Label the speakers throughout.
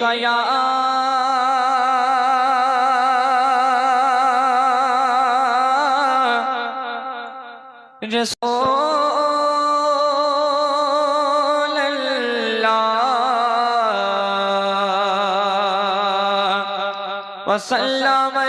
Speaker 1: কয়া رسول اللہ وسلم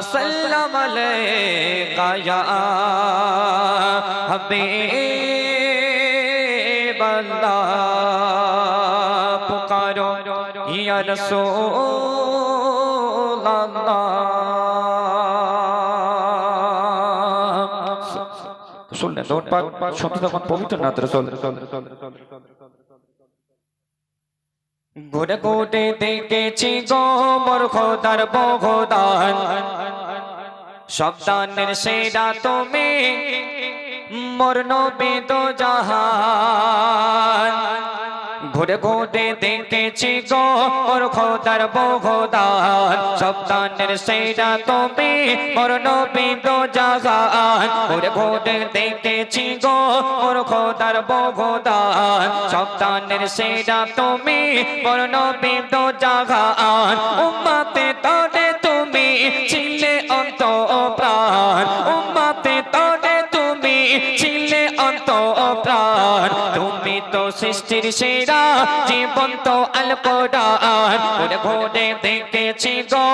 Speaker 1: وسلم علیکہ یا حبیب اللہ پکارو یا رسول اللہ শুনলেন তখন পাক সত্যি তখন পবিত্র নাথ রসল ঘুরে ঘুরে দেখেছি মোর খোদার বহদান সবদানের সেরা তুমি মোর নবী তো জাহান। ঘুরে ঘুরে দেখেছি গো, ওর খোদার বহদান সপ্তানের সেরা তুমি মোর নবী তো জাহান ঘুরে ঘুরে দেখেছি গো, ওর খোদার বহদান সপ্তানের সেরা তুমি মোর নবী তো জাহান উম্মাতে তরে তুমি, ছিলে অন্ত প্রাণ উম্মাতে সৃষ্টির সেরা জীবন তো আল কোরআন ঘুরে দেখেছি গো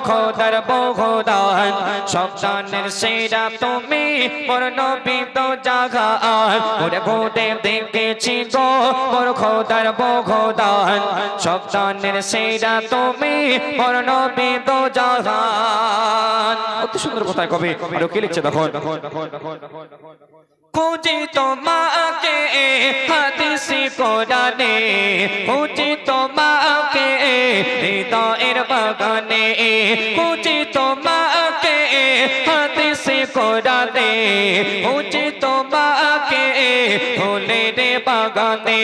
Speaker 1: খোদার বহদান সন্তানের সেরা তুমি মোর নবী তো জাগান ঘুরে দেখেছি গো মোর খোদার বহদান সন্তানের সেরা তুমি মোর নবী তো অতি সুন্দর কবি। আরও কি লিখছে দেখো খুঁজি তোমাকে হাদিসি কোরআনে খুঁজি তোমাকে হৃদয়ের বাগানে খুঁজি তোমাকে হাদিসি কোরআনে খুঁজি তোমাকে ফুলের বাগানে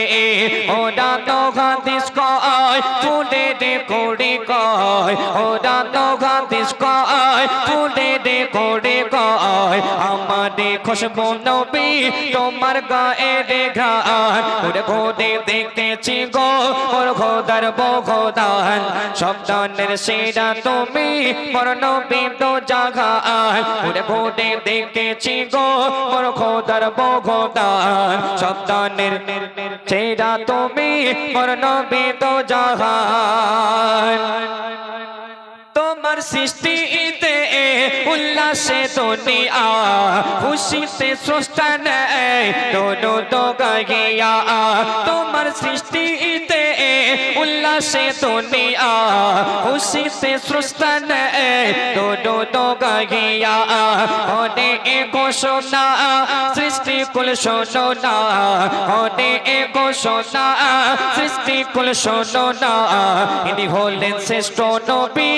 Speaker 1: ওরা তো হাদিস কয় ফুলের কোড়ি কয় ওরা তো হাদিস কয় ফুলের কোড়ি কয় আমাদের খুশবু নবী, তোমার গায়ে রেখান ওরে ঘোদে দেখতেছি গো, ওর খোদার বখোদান। সন্তানের সেরা তুমি মোর নবী তো জাগান ওরে ঘোদে দেখতেছি গো, ওর খোদার বখোদান। সন্তানের সেরা তুমি মোর নবী তো জাগান তোমার সৃষ্টিতে উল্লাসে দুনিয়া খুশিতে স্রষ্টা নেয় দোনো তো গাইয়া তোমার সৃষ্টিতে দুনিয়া খুশিতে স্রষ্টা নেয় দোনো তো গাইয়া হনে এ ঘোষণা সৃষ্টি কুল শোনো না হনে এ ঘোষণা সৃষ্টি কুল শোনো না ইনি হলেন শ্রেষ্ঠ নবী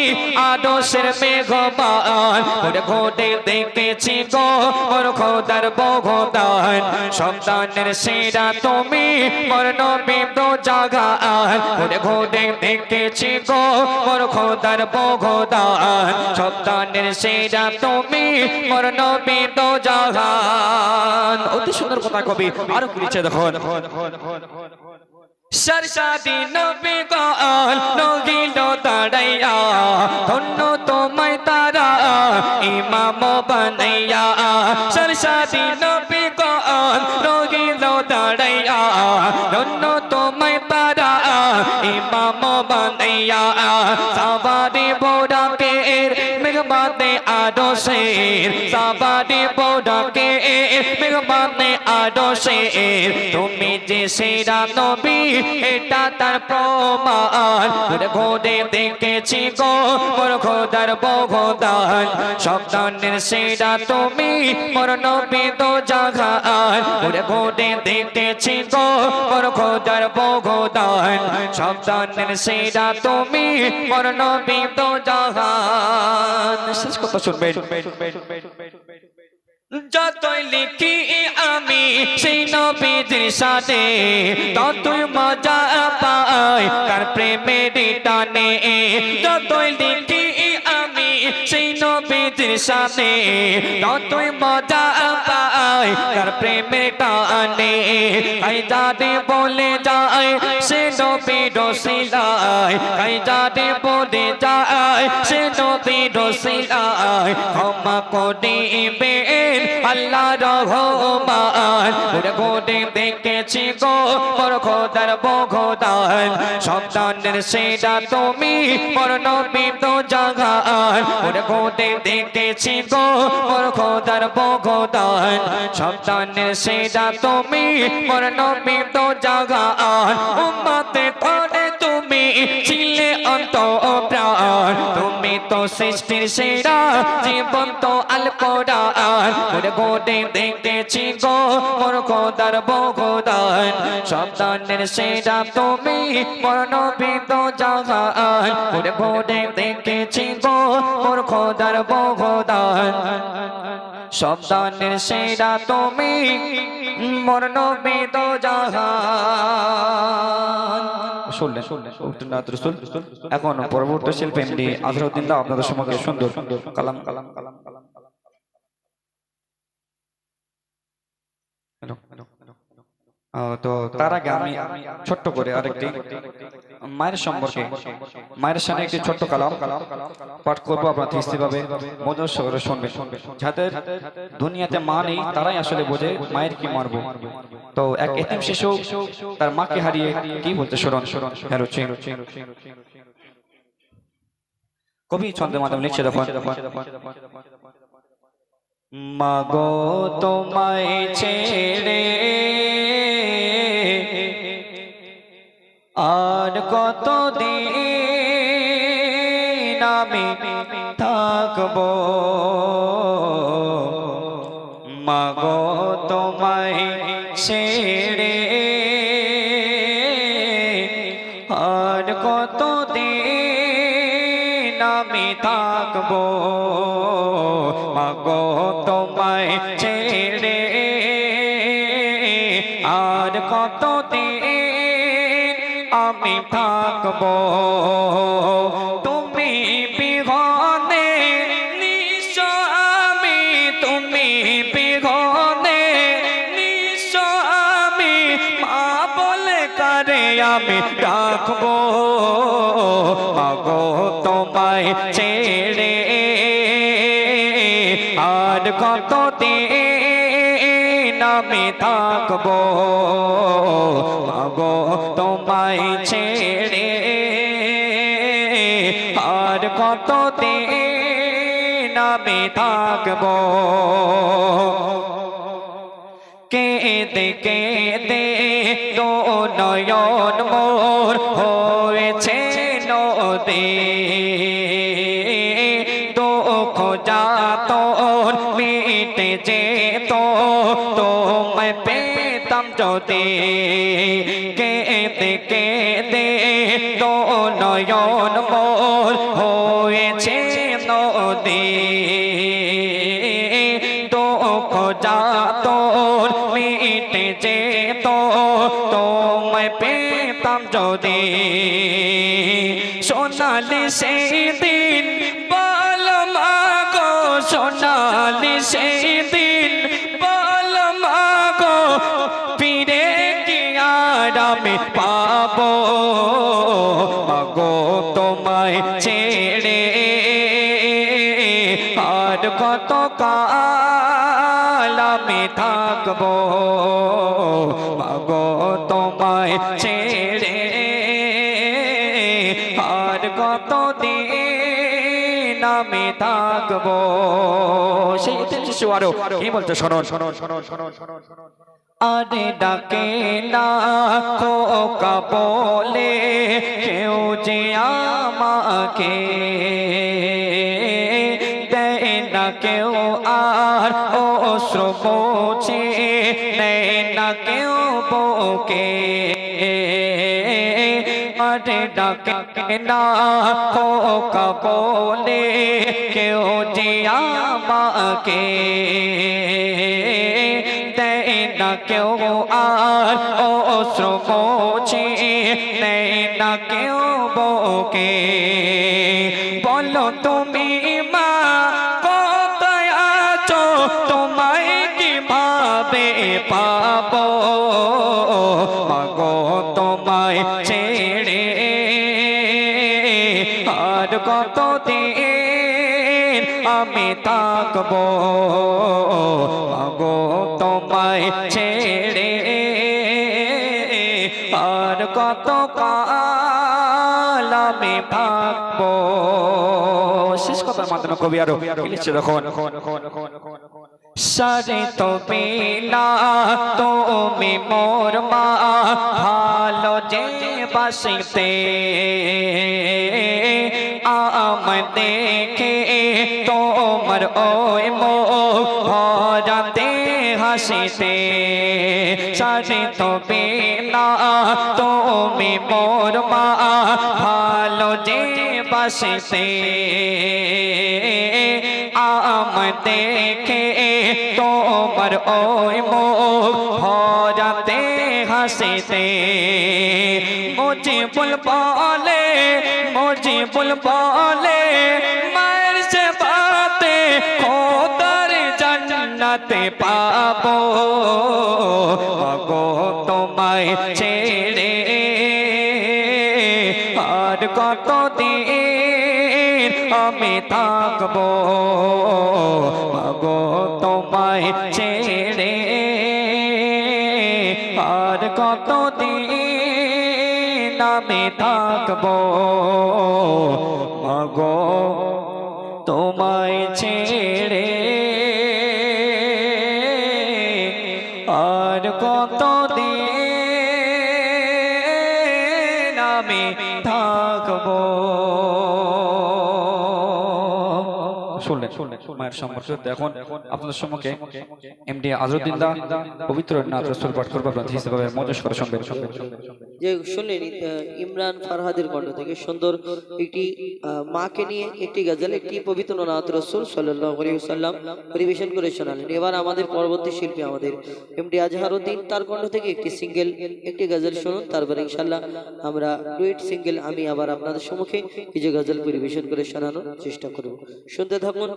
Speaker 1: আদর্শের মেঘমান ওরে ঘোটে দেখেছি গো ওর খোদার বগদান সন্তানের সেরা তুমি মোর নবী তো জাগান ওরে ঘোটে দেখেছি গো ওর খোদার বগদান। সন্তানের সেরা তুমি, মোর নবী তো জাগান অতি সুন্দর কথা কবি, আরও কি লিখছে দেখো সরসাদি নবী গান নগিল দাঁড়াইয়া, ধন্য তোমায় তারা, ইমাম বানাইয়া। সরসাদি নবী গান নগিল দাঁড়াইয়া, ধন্য তোমায় ইমাম বানাইয়া সাবারি বোরাকে মেঘবাদে আরও শের সাবারি বোরাকে মেঘবাদে শের তুমি যে সেরা নবী, এটা তার প্রমাণ। ঘুরে দেখেছি গো, মোর খোদার বগদান সন্তানের সেরা তুমি, মোর নবী তো জাগান। ঘুরে ঘুরে দেখেছি গো, মোর খোদার বগদান সন্তানের সেরা তুমি, মোর নবী তো জাগান। শেষ কথা শুন শুনবেন। যতই লিখি আমি সেই নবীদের সাথে, ততই মজা পাই কার প্রেমের টানে। যতই লিখি আমি সেই নবীদের সাথে, ততই মজা পাই কার প্রেমের টানে। কাই যাতে বলে যায়, সে নবী রসিলায় কাই যাতে বলে যায়, সে নবী রসিলায়, ক্ষমা করিবে আল্লাহ রহমান, ওরে গোটে দেখেছি গো মোর খোদার বখোদান। সন্তানের সেটা তুমি মোর নবী তো জাগান। ওরে গোটে দেখেছি গো মোর খোদার বখোদান। সন্তানের সেটা তুমি মোর নবী তো জাগান। উম্মতে ছিলে অন্ত প্রাণ তুমি তো সৃষ্টির সেরা জীবন তো আল কোরআন ওরে গোটে দেখেছি গো মোর খোদার বখোদান সন্তানের সেরা তুমি মোর জাগান ওরে গোটে দেখেছি গো মোর খোদার বখোদান সন্তানের সেরা তুমি মোর জাহান। শুনলেন। উত্তরনাথ রসুল এখন পরবর্তী শিল্পী এমডি আজহারউদ্দিন দা আপনাদের সম্পর্কে সুন্দর কালাম। কালাম কালাম কালাম কালাম তো তার আগে আমি ছোট্ট করে আরেকটি মায়ের সম্পর্কে, মায়ের সামনে একটি ছোট্ট কালাম পাঠ করব, আপনার পাবে, মধুর সহরে শুনবে যাদের দুনিয়াতে মা নেই, তারাই আসলে বোঝে মায়ের কি মারবো তো এক এতিম শিশু, তার মাকে হারিয়ে কি বলতে শোরণ শোরণ হ্যালো কবি ছন্দের মাধ্যমে লিখছে দেখুন। মাগো তোমায় ছেড়ে আর কত দিন আমি থাকব? মাগো তোমায় ছেড়ে আর কত দিন আমি থাকব? মাগো তোমায় ছেড়ে আর কত থাকব। তুমি বিঘনে নিশ আমি তুমি বিঘনে নিশ আমি মা বলে কারে আমি ডাকবো? মাগো তোমায় ছেড়ে আর কত দিন আমি থাকব। মাগো তোমায় ছেড়ে আর কত দিন আমি থাকব? কে কেঁদে যদি কেঁদে কেঁদে তো নয়ন মোর হয়েছে নদী। দুঃখ যাতন মিটে যেত তোমায় পেতাম যদি। সোনালি সেই আর কত দিন আমি থাকব? সেই শিশু আরও কি বলছে শোনো শোনো শোনো শোনো শোনো শোনো আরে ডাকে না খোকা বলে, কেউ যে আমাকে দেয় না, কেউ আর অশ্র মোছে নেয় না, কেউ বকে মারে ডাকে না, খোকা বলে, কেউ যে আমাকে দেয় না, কেউ আর ও শ্রমছে দেয় না, কেউ বকে। আমি থাকব। মাগো তোমায় ছেড়ে আর কত কাল আমি থাকব। শেষ কথার মাধ্যমে কবি আরও লিখছে দেখুন সারে তো বিনা তুমি মোর মা, ভালো যে বাসিতে। আম দেখে তোমার ওই মো ভরাতে হাসিতে সারে তো বিনা তুমি মোর মা ভালো যে বাসিতে আম দেখে তোমার ওই মুখ ভরাতে হাসিতে মুঝে বুল বলে মুঝে বুল বলে মায়ের সে বাতে খোদার জান্নাতে পাবো মাগো তোমায় ছেড়ে আর কত দিন আমি থাকব মাগো তোমায় ছেড়ে আর কত দিন আমি থাকব। মাগো তোমায় ছেড়ে আর কত দিন আমি থাকব? শুনলেন? মায়ের সম্পর্কে এখন আপনাদের সম্মুখে এমডি আজরুদ্দিন দা পবিত্র নাথ রসুল পাঠ করব আপনার হিসেবে মজস করে শুনবেন।
Speaker 2: যে শুনলেন ইমরান ফারহাদের কণ্ঠ থেকে সুন্দর একটি মাকে নিয়ে একটি গজল একটি পবিত্র নাথ রসুল সাল্লাম পরিবেশন করে শোনালেন। এবার আমাদের পরবর্তী শিল্পী আমাদের এমডি আজহারউদ্দিন তার কণ্ঠ থেকে একটি সিঙ্গেল একটি গজল শুনুন তারপরে ইনশাল্লাহ আমরা ডুয়েট সিঙ্গেল আমি আবার আপনাদের সম্মুখে কিছু গজল পরিবেশন করে শোনানোর চেষ্টা করব। শুনতে থাকুন।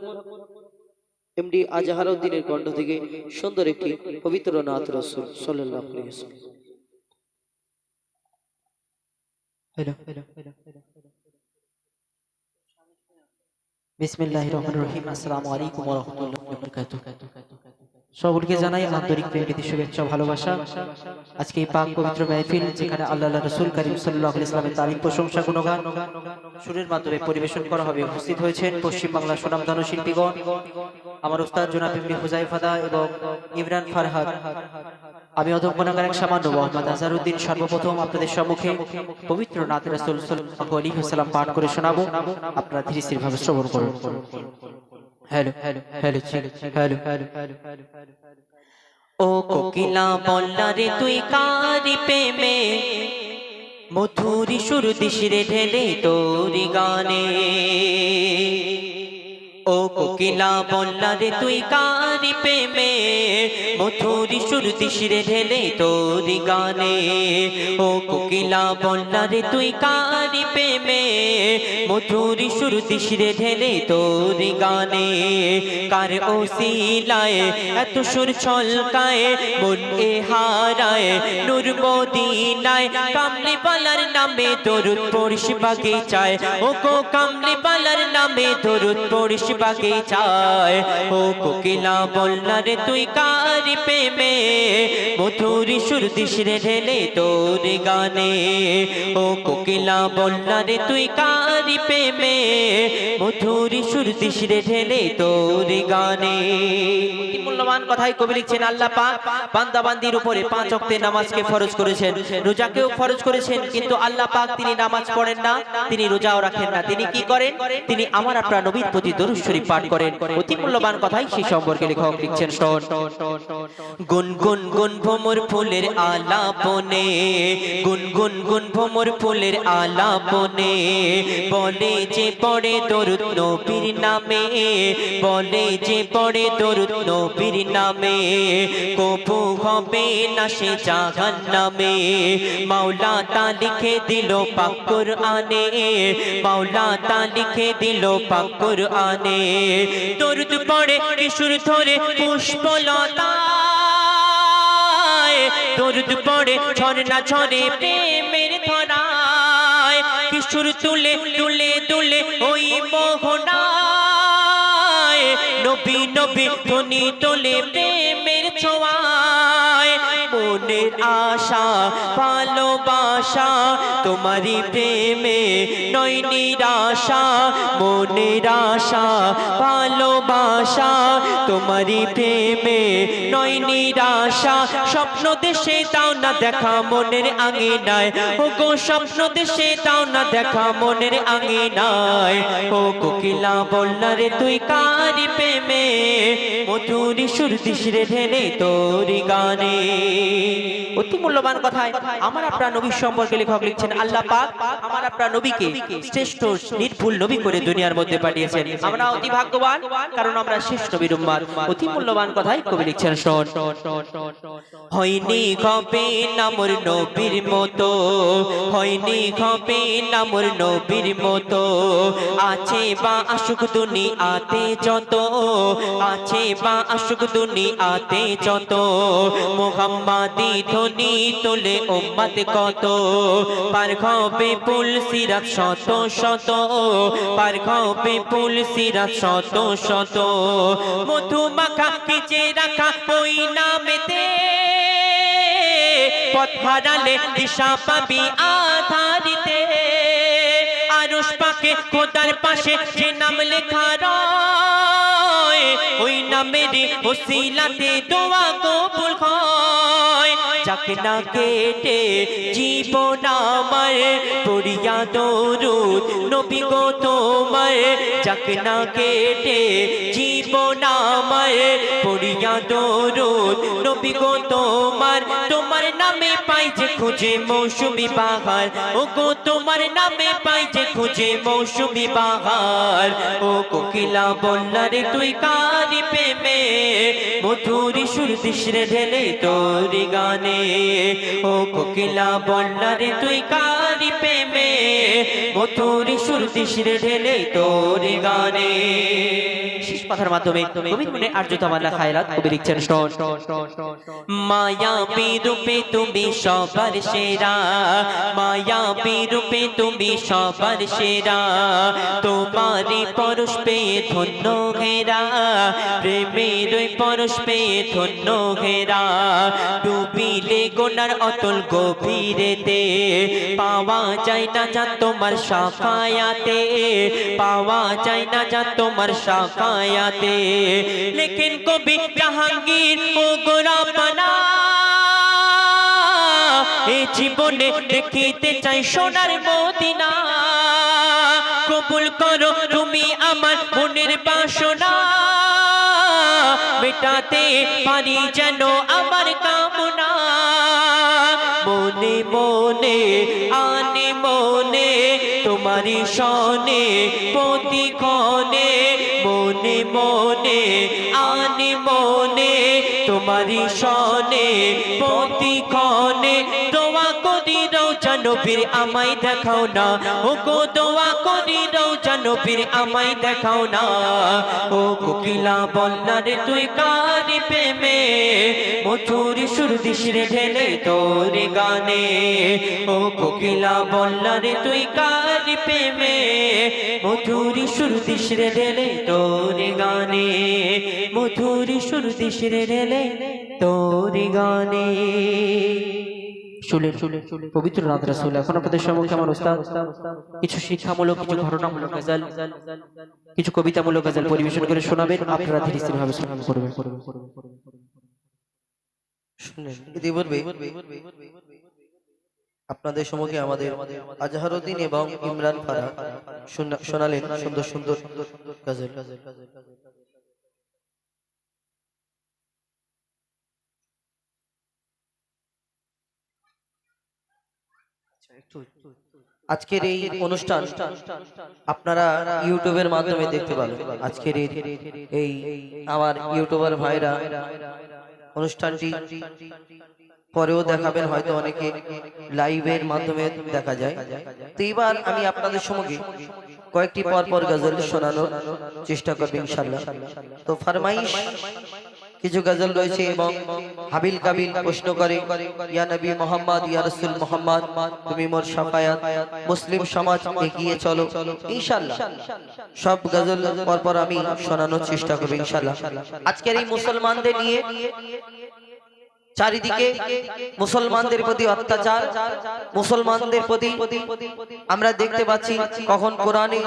Speaker 2: এমডি আজহারউদ্দিনের কণ্ঠ থেকে সুন্দর একটি পবিত্র নাথ রসুল সাল্লাহ
Speaker 3: হ্যালো। রহমানির রহমান রহিম। আসসালামু আলাইকুম রহমতুল্লাহ সকলকে জানাই আন্তরিক প্রেমীতি শুভেচ্ছা, ভালোবাসা। আজকে এই পাক পবিত্র মাহফিল যেখানে আল্লাহ রসুল করিম সাল্লাহ ইসলামের তালিম, প্রশংসা, গুণগান সুরের মাধ্যমে পরিবেশন করা হবে। উপস্থিত হয়েছেন পশ্চিমবাংলার সুনামধন শিল্পীগণ, আমার উস্তাদ জনাব ইবনে হুজাইফাদা এবং ইমরান ফারহাদ। আমি অধম্পনাগার এক সামান্য মোহাম্মদ আজারউদ্দিন সর্বপ্রথম আপনাদের সম্মুখে পবিত্র নাত রাসূল সাল্লাল্লাহু আলাইহি ওয়াসাল্লাম পাঠ করে শোনাবো। আপনারা ধীরে স্থির ভাবে শ্রবণ করুন। হ্যালো হ্যালো ও কোকিলা বল্লা রে তুই কারি প্রেমে? মধুরি সুর দিশরে ঢেলে তোরি গানে। ও কোকিলা বল্লা রে তুই কারি প্রেমে, মধুরি সুর দিশরে ঢেলে তোরি গানে। ও কোকিলা বল্লা রে তুই কারি প্রেমে, মধুরি সুর দিশরে ঢেলে তোরি গানে। কার ওসিলায় এত সুর ছলকায়, মন এ হারায়, নূর মদিনায়। কামলি বালার নামে দরুদ পড়িস বাগিচায়। ও কো কামলি বালার নামে দরুদ পড়িস বাগিচায় ও কোকিলা বলনা রে তুই কারি প্রেমে? মধুরি সুর দিস রে ঢেলে তোর গানে। ও কোকিলা বলনা রে তুই কারি প্রেমে? মধুরি সুর দিস রে ঢেলে তোর গানে। মূল্যবান কথাই কবি লিখছেন আল্লাহ পাক। বান্দা বান্দির উপরে পাঁচ ওয়াক্তে নামাজকে ফরজ করেছেন। রোজাকেও ফরজ করেছেন, কিন্তু আল্লাহ পাক তিনি নামাজ পড়েন না। তিনি রোজাও রাখেন না। তিনি কি করেন? তিনি আমার আপনার নবীর প্রতি দরুদ শরীফ পাঠ করেন। অতি মূল্যবান কথাই সেই সম্পর্কে লেখক লিখছেন শোন গুন গুন গুন ভ্রমর ফুলের আলাপনে গুন গুন গুন ভ্রমর ফুলের আলাপনে বলে যে পড়ে দরুদ নবীর নামে, বলে যে পড়ে দরুদ নবীর নামে, কবু হবে না সে জাহান নামে মাওলা তা লিখে দিল পাকুর আনে মাওলা তা লিখে দিল পাকুর আনে দরুদ পড়ে, কিশোর ধরে পুষ্পলতা দরুদ পড়ে ঝরনা ঝরে প্রেমের ধরায়। কিশোর তুলে তুলে তুলে ওই মোহনায়। নবী নবী ধনী তোলে প্রেমের মনের আশা, ভালোবাসা, তোমারই প্রেমে নয় নিরাশা, মনের আশা, ভালোবাসা, তোমারই প্রেমে নয় নিরাশা। স্বপ্ন দেশে তাও না দেখা মনের আগে নাই ও গো স্বপ্ন দেশে তাও না দেখা মনের আগে নাই ও কোকিলা বলনা রে তুই কারি প্রেমে? মধুরি সুর দিশরে ঢেলে তোরি গানে। অতি মূল্যবান কথায় আমার আপনার নবী সম্পর্কে লেখক লিখছেন, আল্লাহ পাক আমার আপনার নবীকে শ্রেষ্ঠ নির্ভুল নবী করে দুনিয়ার মধ্যে পাঠিয়েছেন। আমরা অতি ভাগ্যবান, কারণ আমরা শেষ নবীর উম্মাদ। অতি মূল্যবান কথাই কবি লিখছেন, শোন। হয়নি হবে নামর নবীর মতো, হয়নি হবে নামর নবীর মতো। আছে বা আশুক দুনি আতে যত, আছে বা আশুক দুনি আতে যত। মোহাম্মাদি ধ্বনি তোলে উম্মত কত? পার হবে পুল সিরাত শত শত। পার হবে পুল সিরাত শত শত। মধু মাখা রাখা, ওই নামেতে। পথ দিশা পাবি আধারিতে। আরশ পাকে খোদার পাশে যে নাম লেখা রয়, ওই নামের ওসিলাতে দোয়া কবুল হয়। যাকে কেটে জীবন আমার পড়িয়া দরুদ। নবী গো তোমার যাকে না কেটে জীবন আমার পড়িয়া দরুদ। নবী গো তোমার নামে পাই যে খুঁজে মৌসুমি বাহার। ও গো তোমার নামে পাই যে খুঁজে মৌসুমি বাহার। ও কোকিলা বললারে তুই কারি প্রেমে, মধুরি সুর দিশরে ঢেলে তোর গানে। ও কোকিলা বললারে তুই কারি প্রেমে, মধুরি সুর দিশরে ঢেলে তোর গানে। শেষ কথার মাধ্যমে কবির মনে আর্যতা খায়রাত কবি লিখছেন মায়া রূপে তুমি সবার সেরা, মায়া রূপে তুমি সবার সেরা, তোমারই পরশ পেয়ে ধন্য ঘেরা, প্রেমের পরশ পেয়ে ধন্য ঘেরা। ডুবিলে গোনার অতল গভীরেতে, পাওয়া যায় না যা তোমার সাফায়াতে, পাওয়া যায় না যা তোমার সাফায়াতে লেকিন কবি জাহাঙ্গীর ও গোরা পানা। এ জীবনে দেখিতে চাই সোনার মদিনা। কবুল করো তুমি আমার মনের বাসনা। মেটাতে পারি যেন আমার মনে মনে, আনে মনে তোমারি সনে, প্রতিক্ষণে মনে মনে, আনে মনে তোমারি সনে, প্রতিক্ষণে। দোয়া করি রোজা নবীর, আমায় দেখাও না। ও গো দোয়া রোজা নবীর আমায় দেখাও না। ও কোকিলা বলনারে তুই কারি প্রেমে? মধুরি সুর দিশরে ঢেলে তোর গানে। ও কোকিলা বলনারে তুই কারি প্রেমে? মধুরি সুর দিশরে ঢেলে তোর গানে। মধুরি সুর দিশরে ঢেলে তোর গানে। পবিত্র রাসূল। এখন আপনাদের সম্মুখে আমার উস্তাদ কিছু শিক্ষামূলক, কিছু ঘটনামূলক গজল, কিছু কবিতামূলক গজল পরিবেশন করে শোনাবেন। আপনারা ধীরে ভাবে করবেন।
Speaker 2: আপনাদের সম্মুখে আমাদের আজহারুদ্দিন এবং ইমরান ফারা শোনা- শোনালেন সুন্দর সুন্দর গজল। আজকের এই অনুষ্ঠান আপনারা ইউটিউবের মাধ্যমে দেখতে পাবেন। আজকের এই আমার ইউটিউবার ভাইরা অনুষ্ঠানটি পরেও দেখাবেন হয়তো অনেকে লাইভের মাধ্যমে দেখা যায়। তো এবার আমি আপনাদের সঙ্গে কয়েকটি পর পর গজল শোনানোর চেষ্টা করব ইনশাল্লাহ তো ফরমাইশ কিছু গজল রয়েছে এবং হাবিল কাবিল প্রশ্ন করে, ইয়া নবী মোহাম্মদ, ইয়া রাসূল মোহাম্মদ, তুমি মোর শাফায়াত মুসলিম সমাজ এগিয়ে চলো। ইনশাআল্লাহ। সব গজল পর আমি শোনানোর চেষ্টা করব ইনশাআল্লাহ। আজকের এই মুসলমানদের নিয়ে চারিদিকে মুসলমানদের প্রতি অত্যাচার, মুসলমানদের প্রতি আমরা দেখতে পাচ্ছি কখন কোরআনে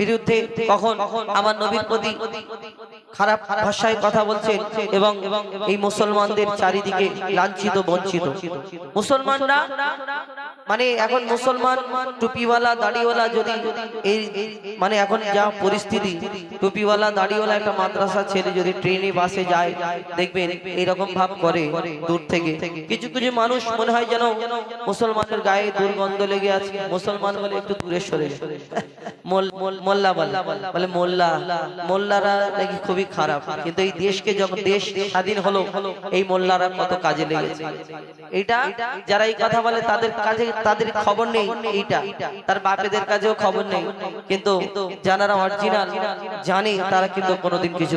Speaker 2: বিরুদ্ধে, কখন আমার নবীর প্রতি খারাপ ভাষায় কথা বলছেন এবং এই মুসলমানদের চারিদিকে লাঞ্ছিত, বঞ্চিত। মুসলমানরা মানে এখন মুসলমান টুপিওয়ালা, দাড়িওয়ালা যদি এই মানে এখন যা পরিস্থিতি, টুপিওয়ালা, দাড়িওয়ালা একটা মাদ্রাসা ছেড়ে যদি ট্রেনে, বাসে যায়, দেখবেন এরকম ভাব করে। দূর থেকে। কিছু কিছু মানুষ মনে হয় যেন মুসলমানের গায়ে দুর্গন্ধ লেগে আছে। মুসলমান বলে একটু দূরে সরে। মোল্লা বলে। মোল্লা, মোল্লারা নাকি খুবই খারাপ। কিন্তু এই দেশকে যখন দেশ স্বাধীন হলো, এই মোল্লারা কত কাজে লেগেছে। এটা যারা এই কথা বলে, তাদের কাজে তাদের খবর নেই এইটা। তার বাপেদের কাছেও খবর নেই। কিন্তু যারা অরিজিনাল জানে, তারা কিন্তু কোনোদিন কিছু